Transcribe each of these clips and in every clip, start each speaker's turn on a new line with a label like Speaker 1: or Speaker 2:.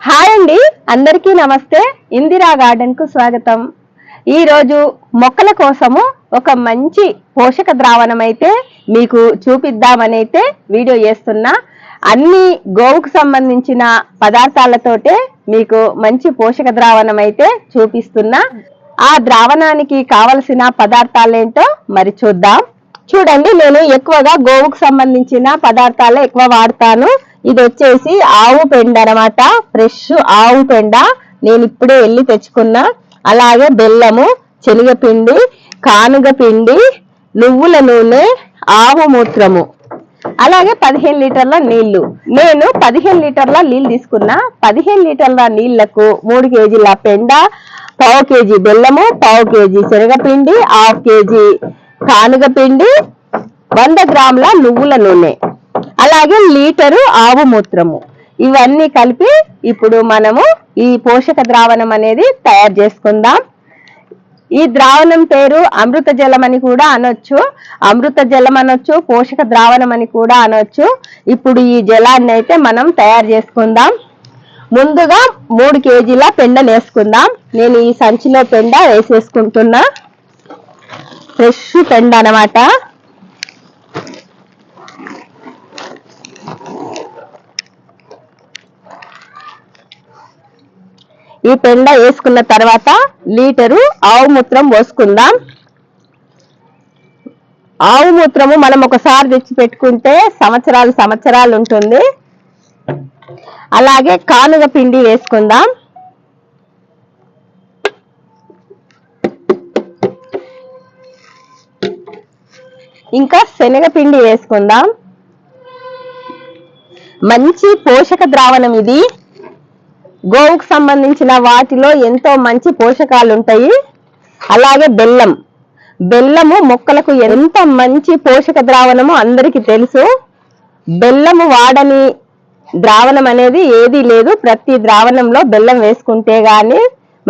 Speaker 1: Hi అండి. అందరికీ నమస్తే. ఇందిరా గార్డెన్కు స్వాగతం. ఈరోజు మొక్కల కోసము ఒక మంచి పోషక ద్రావణం అయితే మీకు చూపిద్దామనైతే వీడియో చేస్తున్నా. అన్ని గోవుకు సంబంధించిన పదార్థాలతోటే మీకు మంచి పోషక ద్రావణం అయితే చూపిస్తున్నా. ఆ ద్రావణానికి కావలసిన పదార్థాలేంటో మరి చూద్దాం. చూడండి నేను ఎక్కువగా గోవుకు సంబంధించిన పదార్థాలే ఎక్కువ వాడతాను. ఇది వచ్చేసి ఆవు పెండ అన్నమాట. ఫ్రెష్ ఆవు పెండ. నేను ఇప్పుడే వెళ్ళి తెచ్చుకున్నా. అలాగే బెల్లము శనగపిండి కానుగ పిండి నువ్వుల నూనె ఆవు మూత్రము. అలాగే పదిహేను లీటర్ల నీళ్ళు నేను పదిహేను లీటర్ల నీళ్ళు తీసుకున్నా. పదిహేను లీటర్ల నీళ్ళకు మూడు కేజీల పెండ పావు కేజీ బెల్లము పావు కేజీ శనగపిండి హాఫ్ కేజీ కానుగ పిండి వంద గ్రాముల నువ్వుల నూనె అలాగే లీటరు ఆవు మూత్రము. ఇవన్నీ కలిపి ఇప్పుడు మనము ఈ పోషక ద్రావణం అనేది తయారు చేసుకుందాం. ఈ ద్రావణం పేరు అమృత జలం అని కూడా అనొచ్చు. అమృత జలం అనొచ్చు పోషక ద్రావణం అని కూడా అనొచ్చు. ఇప్పుడు ఈ జలాన్ని అయితే మనం తయారు చేసుకుందాం. ముందుగా మూడు కేజీల పెండ వేసుకుందాం. నేను ఈ సంచిలో పెండ వేసేసుకుంటున్నా. ఫ్రెష్ పెండ అన్నమాట. ఈ పెండ వేసుకున్న తర్వాత లీటరు ఆవు మూత్రం పోసుకుందాం. ఆవు మూత్రము మనం ఒకసారి తెచ్చి పెట్టుకుంటే సంవత్సరాలు సంవత్సరాలు ఉంటుంది. అలాగే కానుగ పిండి వేసుకుందాం. ఇంకా శనగపిండి వేసుకుందాం. మంచి పోషక ద్రావణం ఇది. గోవుకు సంబంధించిన వాటిలో ఎంతో మంచి పోషకాలు ఉంటాయి అలాగే బెల్లం. బెల్లము మొక్కలకు ఎంత మంచి పోషక ద్రావణమో అందరికీ తెలుసు. బెల్లము వాడని ద్రావణం అనేది ఏదీ లేదు. ప్రతి ద్రావణంలో బెల్లం వేసుకుంటే గాని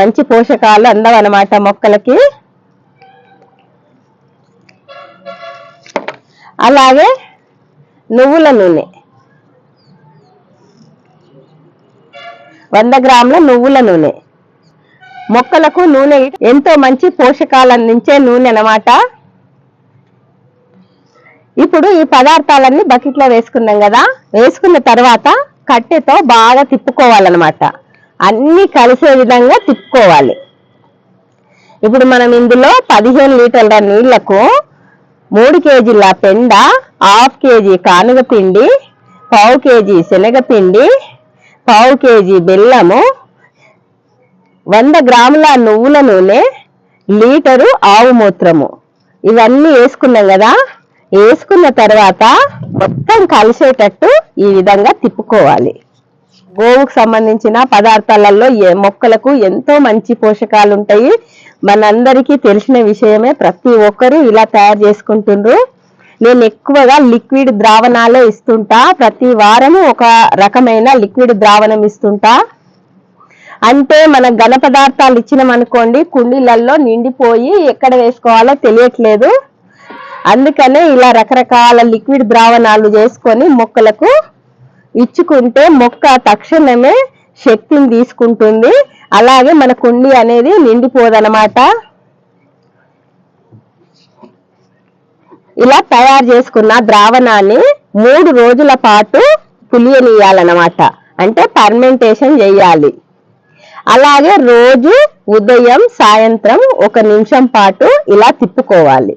Speaker 1: మంచి పోషకాలు అందవన్నమాట మొక్కలకి. అలాగే నువ్వుల నూనె. వంద గ్రాముల నువ్వుల నూనె. మొక్కలకు నూనె ఎంతో మంచి పోషకాలు అందించే నూనె అనమాట ఇప్పుడు ఈ పదార్థాలన్నీ బకెట్లో వేసుకున్నాం కదా వేసుకున్న తర్వాత కట్టెతో బాగా తిప్పుకోవాలన్నమాట. అన్నీ కలిసే విధంగా తిప్పుకోవాలి. ఇప్పుడు మనం ఇందులో పదిహేను లీటర్ల నీళ్ళకు మూడు కేజీల పెండ హాఫ్ కేజీ కానుగ పిండి పావు కేజీ శనగపిండి పావు కేజీ బెల్లము వంద గ్రాముల నువ్వుల నూనె లీటరు ఆవు మూత్రము. ఇవన్నీ వేసుకున్నాం కదా. వేసుకున్న తర్వాత మొత్తం కలిసేటట్టు ఈ విధంగా తిప్పుకోవాలి. గోవుకు సంబంధించిన పదార్థాలలో ఏ మొక్కలకు ఎంతో మంచి పోషకాలు ఉంటాయి మనందరికీ తెలిసిన విషయమే. ప్రతి ఒక్కరూ ఇలా తయారు చేసుకుంటుండ్రు. నేను ఎక్కువగా లిక్విడ్ ద్రావణాలే ఇస్తుంటా. ప్రతి వారము ఒక రకమైన లిక్విడ్ ద్రావణం ఇస్తుంటా. అంటే మన ఘన పదార్థాలు ఇచ్చినామనుకోండి కుండీలలో నిండిపోయి ఎక్కడ వేసుకోవాలో తెలియట్లేదు. అందుకనే ఇలా రకరకాల లిక్విడ్ ద్రావణాలు చేసుకొని మొక్కలకు ఇచ్చుకుంటే మొక్క తక్షణమే శక్తిని తీసుకుంటుంది. అలాగే మన కుండి అనేది నిండిపోదనమాట ఇలా తయారు చేసుకున్న ద్రావణాన్ని మూడు రోజుల పాటు పులియనీయాలన్నమాట అంటే పర్మెంటేషన్ చేయాలి. అలాగే రోజు ఉదయం సాయంత్రం ఒక నిమిషం పాటు ఇలా తిప్పుకోవాలి.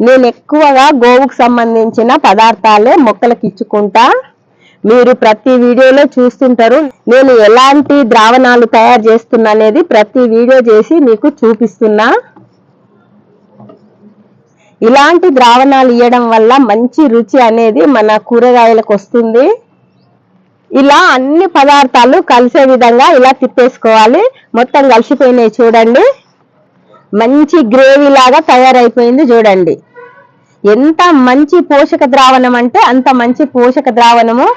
Speaker 1: నేను ఎక్కువగా గోవుకు సంబంధించిన పదార్థాలే మొక్కలకు ఇచ్చుకుంటా. మీరు ప్రతి వీడియోలో చూస్తుంటారు. నేను ఎలాంటి ద్రావణాలు తయారు చేస్తున్నా అనేది ప్రతి వీడియో చేసి మీకు చూపిస్తున్నా. ఇలాంటి ద్రావణాలు ఇవ్వడం వల్ల మంచి రుచి అనేది మన కూరగాయలకు వస్తుంది. ఇలా అన్ని పదార్థాలు కలిసే విధంగా ఇలా తిప్పేసుకోవాలి. మొత్తం కలిసిపోయినాయి చూడండి. మంచి గ్రేవీ లాగా తయారైపోయింది చూడండి. ఎంత మంచి పోషక ద్రావణం అంటే అంత మంచి పోషక ద్రావణము.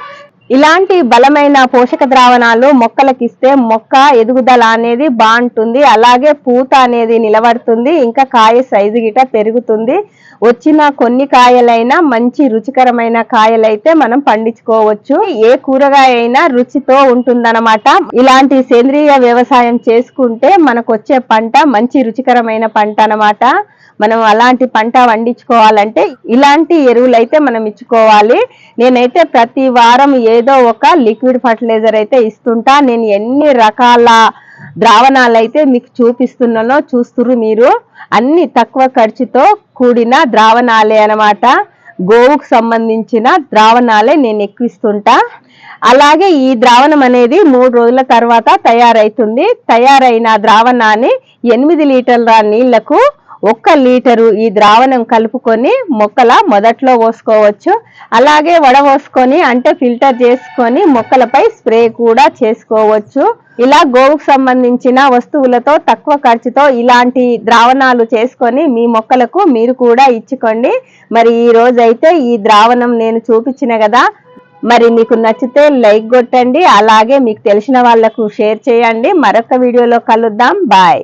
Speaker 1: ఇలాంటి బలమైన పోషక ద్రావణాలు మొక్కలకి ఇస్తే మొక్క ఎదుగుదల అనేది బాగుంటుంది. అలాగే పూత అనేది నిలబడుతుంది. ఇంకా కాయ సైజు గిట పెరుగుతుంది. వచ్చిన కొన్ని కాయలైనా మంచి రుచికరమైన కాయలైతే మనం పండించుకోవచ్చు. ఏ కూరగాయ అయినా రుచితో ఉంటుందన్నమాట. ఇలాంటి సేంద్రియ వ్యవసాయం చేసుకుంటే మనకు వచ్చే పంట మంచి రుచికరమైన పంట అన్నమాట. మనం అలాంటి పంట వండించుకోవాలంటే ఇలాంటి ఎరువులు అయితే మనం ఇచ్చుకోవాలి. నేనైతే ప్రతి వారం ఏదో ఒక లిక్విడ్ ఫర్టిలైజర్ అయితే ఇస్తుంటా. నేను ఎన్ని రకాల ద్రావణాలు అయితే మీకు చూపిస్తున్నానో చూస్తురు మీరు. అన్ని తక్కువ ఖర్చుతో కూడిన ద్రావణాలే అన్నమాట. గోవుకు సంబంధించిన ద్రావణాలే నేను ఎక్కిస్తుంటా అలాగే ఈ ద్రావణం అనేది మూడు రోజుల తర్వాత తయారైతుంది. తయారైన ద్రావణాన్ని ఎనిమిది లీటర్ల నీళ్ళకు ఒక్క లీటరు ఈ ద్రావణం కలుపుకొని మొక్కల మొదట్లో పోసుకోవచ్చు. అలాగే వడవోసుకొని అంటే ఫిల్టర్ చేసుకొని మొక్కలపై స్ప్రే కూడా చేసుకోవచ్చు. ఇలా గోవుకు సంబంధించిన వస్తువులతో తక్కువ ఖర్చుతో ఇలాంటి ద్రావణాలు చేసుకొని మీ మొక్కలకు మీరు కూడా ఇచ్చుకోండి. మరి ఈ రోజైతే ఈ ద్రావణం నేను చూపించిన కదా. మరి మీకు నచ్చితే లైక్ కొట్టండి. అలాగే మీకు తెలిసిన వాళ్ళకు షేర్ చేయండి. మరొక వీడియోలో కలుద్దాం. బాయ్.